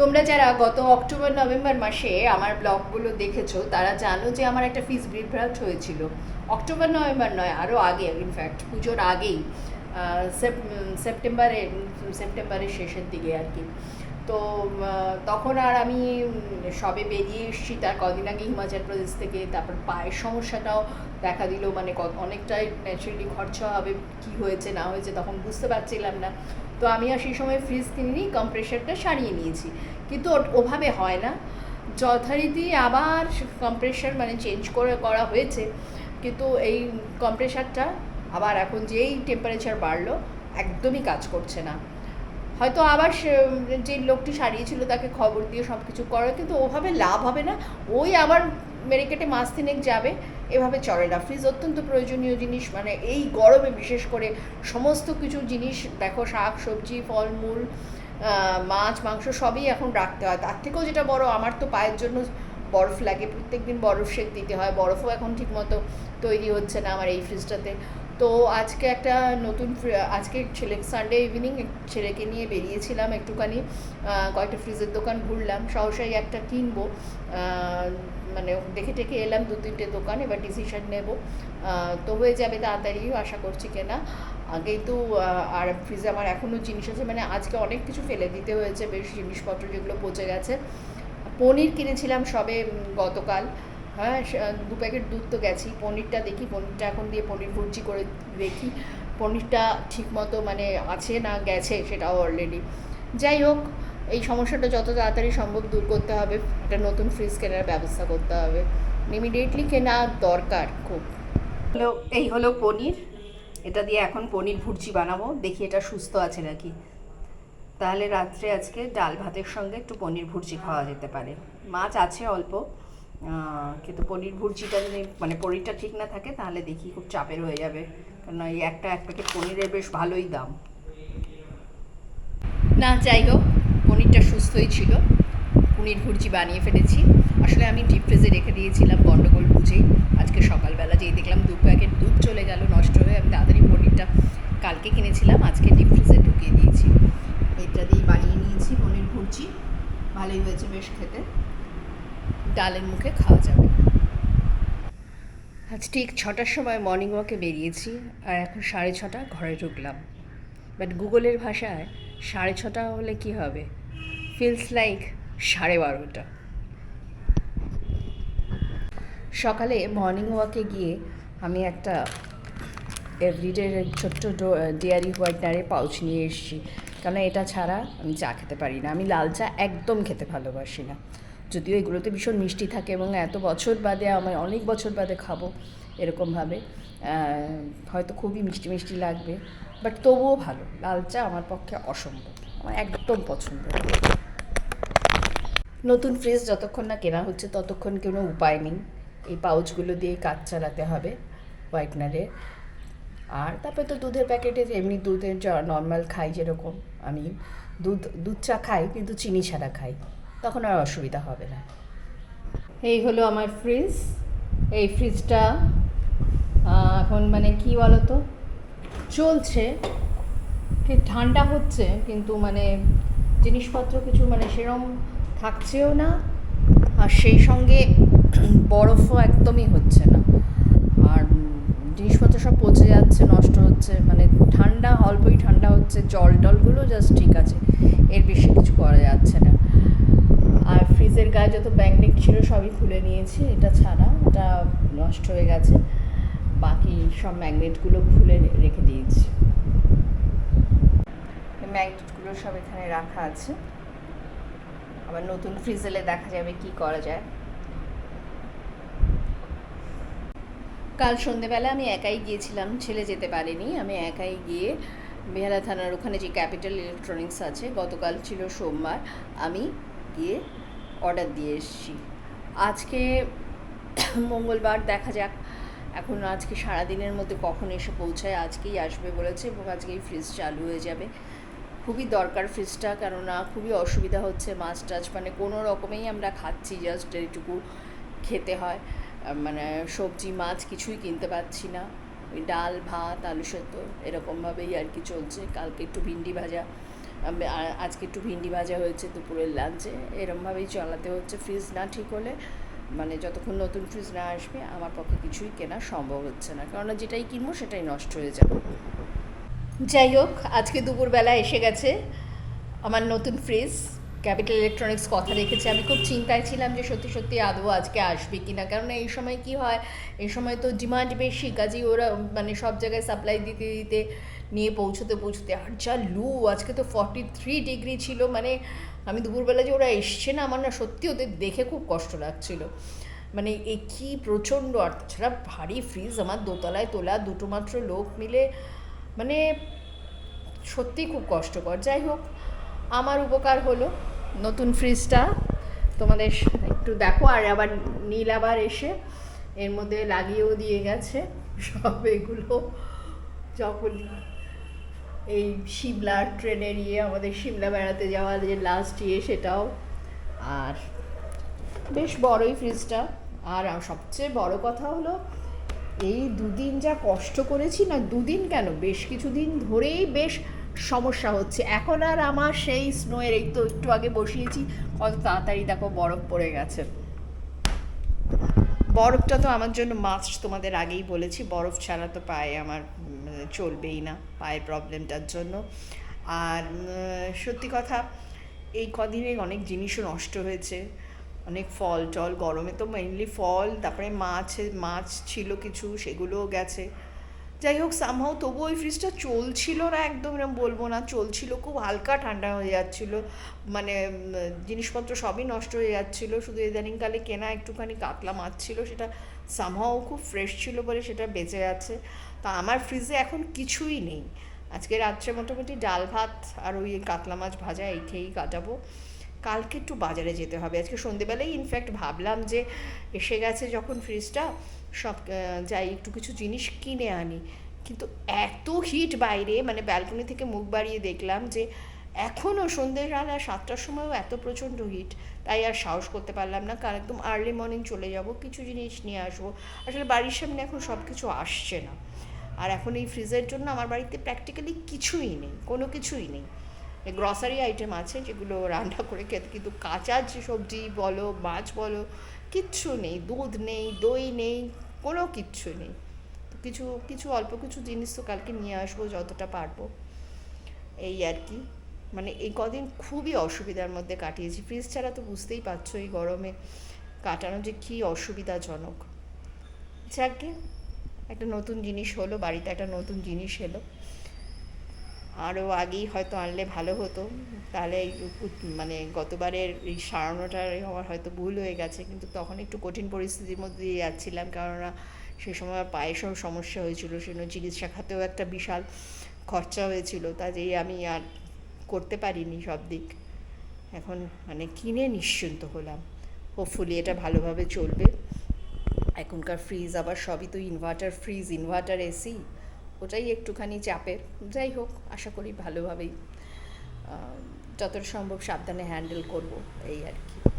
তোমরা যারা গত অক্টোবর, নভেম্বর মাসে আমার ব্লগগুলো দেখেছ, তারা জানো যে আমার একটা ফিস বিভ্রাট হয়েছিল। অক্টোবর, নভেম্বর নয় আরও আগে ইনফ্যাক্ট পুজোর আগেই সেপ্টেম্বরে সেপ্টেম্বরের শেষের দিকে আর কি। তো তখন আর আমি সবে বেরিয়ে এসেছি, তার কদিন আগে হিমাচল প্রদেশ থেকে, তারপর পায়ের সমস্যাটাও দেখা দিল মানে অনেকটাই ন্যাচারালি খরচা হবে, কি হয়েছে, না হয়েছে, তখন বুঝতে পারছিলাম না। তো আমি আর সেই সময় ফ্রিজ কিনিনি কম্প্রেসারটা সারিয়ে নিয়েছি। কিন্তু ওভাবে হয় না। যথারীতি আবার কম্প্রেসার মানে চেঞ্জ করে, করা হয়েছে। কিন্তু এই কম্প্রেসারটা আবার এখন যেই টেম্পারেচার বাড়লো, একদমই কাজ করছে না। হয়তো আবার যে লোকটি সারিয়েছিল তাকে খবর দিয়ে সব কিছু করে কিন্তু ওভাবে লাভ হবে না। ওই আবার মেরিকেটে মাস তিনেক যাবে, এভাবে চলে না। ফ্রিজ অত্যন্ত প্রয়োজনীয় জিনিস মানে এই গরমে বিশেষ করে সমস্ত কিছু জিনিস, দেখো শাক, সবজি, ফলমূল মাছ, মাংস সবই এখন রাখতে হয়। তার থেকেও যেটা বড়, আমার তো পায়ের জন্য বরফ লাগে। প্রত্যেক দিন বরফ সেক দিতে হয়। বরফও এখন ঠিকমতো তৈরি হচ্ছে না আমার এই ফ্রিজটাতে। তো আজকে একটা নতুন আজকে ছেলে সানডে ইভিনিং ছেলেকে নিয়ে বেরিয়েছিলাম একটুখানি কয়েকটা ফ্রিজের দোকান ঘুরলাম। সহসাই একটা কিনবো। মানে দেখে টেকে এলাম দু তিনটে দোকান এবার ডিসিশন নেব। তো হয়ে যাবে তাড়াতাড়ি আশা করছি কেনা। আগেই তো আহ, আর ফ্রিজে আমার এখনও জিনিস আছে মানে আজকে অনেক কিছু ফেলে দিতে হয়েছে বেশ জিনিসপত্র যেগুলো পচে গেছে। পনির কিনেছিলাম সবে গতকাল। হ্যাঁ দু প্যাকেট দুধ তো গেছি পনিরটা দেখি, পনিরটা এখন দিয়ে পনির ভুর্জি করে দেখি। পনিরটা ঠিকমতো মানে আছে না গেছে সেটাও অলরেডি যাই হোক, এই সমস্যাটা যত তাড়াতাড়ি সম্ভব দূর করতে হবে। একটা নতুন ফ্রিজ কেনার ব্যবস্থা করতে হবে। ইমিডিয়েটলি কেনা দরকার খুব। হলো, এই হলো পনির। এটা দিয়ে এখন পনির ভুর্জি বানাবো। দেখি এটা সুস্থ আছে নাকি। তাহলে রাত্রে আজকে ডাল ভাতের সঙ্গে একটু পনির ভুর্জি খাওয়া যেতে পারে। মাছ আছে অল্প। কিন্তু পনির ভুর্জিটা যদি মানে পনিরটা ঠিক না থাকে, তাহলে দেখি খুব চাপের হয়ে যাবে। কারণ এই একটা, এক প্যাকেট পনিরের বেশ ভালোই দাম। না, যাই হোক, পনিরটা সুস্থই ছিল। পনির ভুর্জি বানিয়ে ফেলেছি। আসলে আমি ডিপ ফ্রিজে রেখে দিয়েছিলাম গন্ডগোল বুঝেই। আজকে সকালবেলা যেই দেখলাম দু প্যাকেট দুধ চলে গেল, নষ্ট হয়ে আমি তাড়াতাড়ি পনিরটা কালকে কিনেছিলাম, আজকে ডিপ ফ্রিজে ঢুকিয়ে দিয়েছি। এটা দিয়ে বানিয়ে নিয়েছি, পনির ভুর্জি। ভালোই হয়েছে বেশ খেতে। ডালের মুখে খাওয়া যাবে। আজ ঠিক ছটার সময় মর্নিং ওয়াকে বেরিয়েছি আর এখন সাড়ে ছটা, ঘরে ঢুকলাম। বাট গুগলের ভাষায় সাড়ে ছটা হলে কি হবে? ফিলস লাইক সাড়ে বারোটা। সকালে মর্নিং ওয়াকে গিয়ে আমি একটা এভরিডে ছোট্ট ডেয়ারি হোয়াইটনারে পাউচ নিয়ে এসেছি। কারণ এটা ছাড়া আমি চা খেতে পারি না। আমি লাল চা একদম খেতে ভালোবাসি না। যদিও এগুলোতে ভীষণ মিষ্টি থাকে এবং এত বছর বাদে আমি অনেক বছর বাদে খাব এরকমভাবে হয়তো খুবই মিষ্টি মিষ্টি লাগবে, বাট তবুও ভালো। লাল চা আমার পক্ষে অসম্ভব, আমার একদম পছন্দ নতুন ফ্রিজ যতক্ষণ না কেনা হচ্ছে ততক্ষণ কোনো উপায় নেই। এই পাউচগুলো দিয়ে কাজ চালাতে হবে হোয়াইটনারে। আর তারপরে তো দুধের প্যাকেটে এমনি দুধের যা নর্মাল খাই যেরকম, আমি দুধ দুধ চা খাই কিন্তু চিনি ছাড়া খাই। তখন আর অসুবিধা হবে না। এই হলো আমার ফ্রিজ এই ফ্রিজটা এখন মানে কি বলো তো চলছে। ঠিক ঠান্ডা হচ্ছে, কিন্তু মানে জিনিসপত্র কিছু মানে সেরম থাকছেও না। আর সেই সঙ্গে বরফও একদমই হচ্ছে না। আর জিনিসপত্র সব পচে যাচ্ছে, নষ্ট হচ্ছে। মানে ঠান্ডা, অল্পই ঠান্ডা হচ্ছে জল টলগুলো জাস্ট ঠিক আছে। এর বেশি কিছু করা যাচ্ছে না। আর ফ্রিজের গায়ে যত ম্যাগনেট ছিল সবই খুলে নিয়েছি, এটা ছাড়া এটা নষ্ট হয়ে গেছে। বাকি সব ম্যাগনেটগুলো খুলে রেখে দিয়েছি। ম্যাগনেটগুলো সব এখানে রাখা আছে। আবার নতুন ফ্রিজ এলে দেখা যাবে কি করা যায়। কাল সন্ধেবেলা আমি একাই গিয়েছিলাম, ছেলে যেতে পারেনি। আমি একাই গিয়ে বেহালা থানার ওখানে যে ক্যাপিটাল ইলেকট্রনিক্স আছে, গতকাল ছিল সোমবার। আমি গিয়ে অর্ডার দিয়ে এসেছি। আজকে মঙ্গলবার, দেখা যাক। এখন আজকে সারাদিনের মধ্যে কখন এসে পৌঁছায়, আজকেই আসবে বলেছে এবং আজকেই ফ্রিজ চালু হয়ে যাবে। খুবই দরকার ফ্রিজটা কেননা খুবই অসুবিধা হচ্ছে মাছ টাছ মানে কোনো রকমেই আমরা খাচ্ছি জাস্ট এইটুকু খেতে হয়। মানে সবজি, মাছ কিছুই কিনতে পারছি না। ওই ডাল, ভাত, আলু সেদ্ধ, এরকমভাবেই আর কি চলছে। কালকে একটু ভিন্ডি ভাজা আজকে একটু ভিন্ডি ভাজা হয়েছে দুপুরের লাঞ্চে এরমভাবেই চালাতে হচ্ছে। ফ্রিজ না ঠিক হলে মানে যতক্ষণ নতুন ফ্রিজ না আসবে, আমার পক্ষে কিছুই কেনা সম্ভব হচ্ছে না। কেননা যেটাই কিনবো, সেটাই নষ্ট হয়ে যাবে। যাই হোক, আজকে দুপুরবেলা এসে গেছে আমার নতুন ফ্রিজ ক্যাপিটাল ইলেকট্রনিক্স কথা রেখেছে। আমি খুব চিন্তায় ছিলাম যে সত্যি সত্যি আদৌ আজকে আসবে কি না কারণ এই সময় কি হয়, এই সময় তো ডিমান্ড বেশি, কাজেই ওরা মানে সব জায়গায় সাপ্লাই দিতে দিতে নিয়ে পৌঁছতে পৌঁছতে, আর যা লু, আজকে তো ফর্টি থ্রি ডিগ্রি ছিল মানে আমি দুপুরবেলা যে ওরা এসছে না, আমার না সত্যি ওদের দেখে খুব কষ্ট লাগছিল। মানে এই কী প্রচণ্ড, আর তাছাড়া ভারী ফ্রিজ আমার দোতলায় তোলা দুটো মাত্র লোক মিলে মানে সত্যিই খুব কষ্টকর। যাই হোক, আমার উপকার হলো নতুন ফ্রিজটা তোমাদের একটু দেখো, আর আবার নীল আবার এসে এর মধ্যে লাগিয়েও দিয়ে গেছে। সব এগুলো যখন এই সিমলার ট্রেনের ইয়ে আমাদের সিমলা বেড়াতে যাওয়ার যে লাস্ট ইয়ে সেটাও। আর বেশ বড়ই ফ্রিজটা আর সবচেয়ে বড় কথা হলো, এই দুদিন যা কষ্ট করেছি না, দুদিন কেন? বেশ কিছুদিন ধরেই বেশ সমস্যা হচ্ছে। এখন আর আমার সেই স্নোয়ের এই তো একটু আগে বসিয়েছি কত তাড়াতাড়ি দেখো বরফ পড়ে গেছে। বরফটা তো আমার জন্য মাস্ট তোমাদের আগেই বলেছি, বরফ ছাড়া তো পায়ে আমার চলবেই না পায়ের প্রবলেমটার জন্য। আর সত্যি কথা, এই কদিনে অনেক জিনিসও নষ্ট হয়েছে, অনেক ফল টল গরমে তো মেইনলি ফল, তারপরে মাছ মাছ ছিল কিছু, সেগুলোও গেছে। যাই হোক সামহাও তবু ওই ফ্রিজটা চলছিল না একদম এরকম বলব না, চলছিল, খুব হালকা ঠান্ডা হয়ে যাচ্ছিল। মানে জিনিসপত্র সবই নষ্ট হয়ে যাচ্ছিল, শুধু ইদানিংকালে কেনা একটুখানি কাতলা মাছ ছিল, সেটা সামহাও খুব ফ্রেশ ছিল বলে সেটা বেঁচে আছে। তা আমার ফ্রিজে এখন কিছুই নেই। আজকে রাত্রে মোটামুটি ডাল ভাত আর ওই কাতলা মাছ ভাজা এই খেয়েই কাটাবো। কালকে একটু বাজারে যেতে হবে। আজকে সন্ধেবেলায় ইনফ্যাক্ট ভাবলাম যে এসে গেছে যখন ফ্রিজটা সব যাই একটু কিছু জিনিস কিনে আনি। কিন্তু এত হিট বাইরে মানে ব্যালকনি থেকে মুখ বাড়িয়ে দেখলাম যে এখনও সন্ধ্যেবেলা সাতটার সময়ও এত প্রচণ্ড হিট তাই আর সাহস করতে পারলাম না। কারণ একদম আর্লি মর্নিং চলে যাব, কিছু জিনিস নিয়ে আসব। আসলে বাড়ির সামনে এখন সব কিছু আসছে না। আর এখন এই ফ্রিজের জন্য আমার বাড়িতে প্র্যাকটিক্যালি কিছুই নেই, কোনো কিছুই নেই। গ্রসারি আইটেম আছে যেগুলো রান্না করে খেতে। কিন্তু কাঁচা যে সবজি বলো, মাছ বলো, কিচ্ছু নেই। দুধ নেই, দই নেই, কোনো কিচ্ছু নেই। তো কিছু কিছু অল্প কিছু জিনিস তো কালকে নিয়ে আসব যতটা পারব। এই আর কি। মানে এই কদিন খুবই অসুবিধার মধ্যে কাটিয়েছি। ফ্রিজ ছাড়া তো বুঝতেই পারছ এই গরমে কাটানো যে কী অসুবিধাজনক। যাকে একটা নতুন জিনিস হলো, বাড়িতে একটা নতুন জিনিস এলো। আরও আগেই হয়তো আনলে ভালো হতো। তাহলে মানে গতবারের এই সারানোটার আমার হয়তো ভুল হয়ে গেছে, কিন্তু তখন একটু কঠিন পরিস্থিতির মধ্যে দিয়ে যাচ্ছিলাম, কেননা সে সময় পায়েসও সমস্যা হয়েছিল, সেজন্য চিকিৎসা খাতেও একটা বিশাল খরচা হয়েছিল কাজেই আমি আর করতে পারিনি সব দিক। এখন মানে কিনে নিশ্চিন্ত হলাম। হোপফুলি এটা ভালোভাবে চলবে। এখনকার ফ্রিজ আবার সবই তো ইনভার্টার ফ্রিজ ইনভার্টার এসি ওটাই একটুখানি চাপের। যাই হোক, আশা করি ভালোভাবেই যতটা সম্ভব সাবধানে হ্যান্ডেল করব, এই আর কি।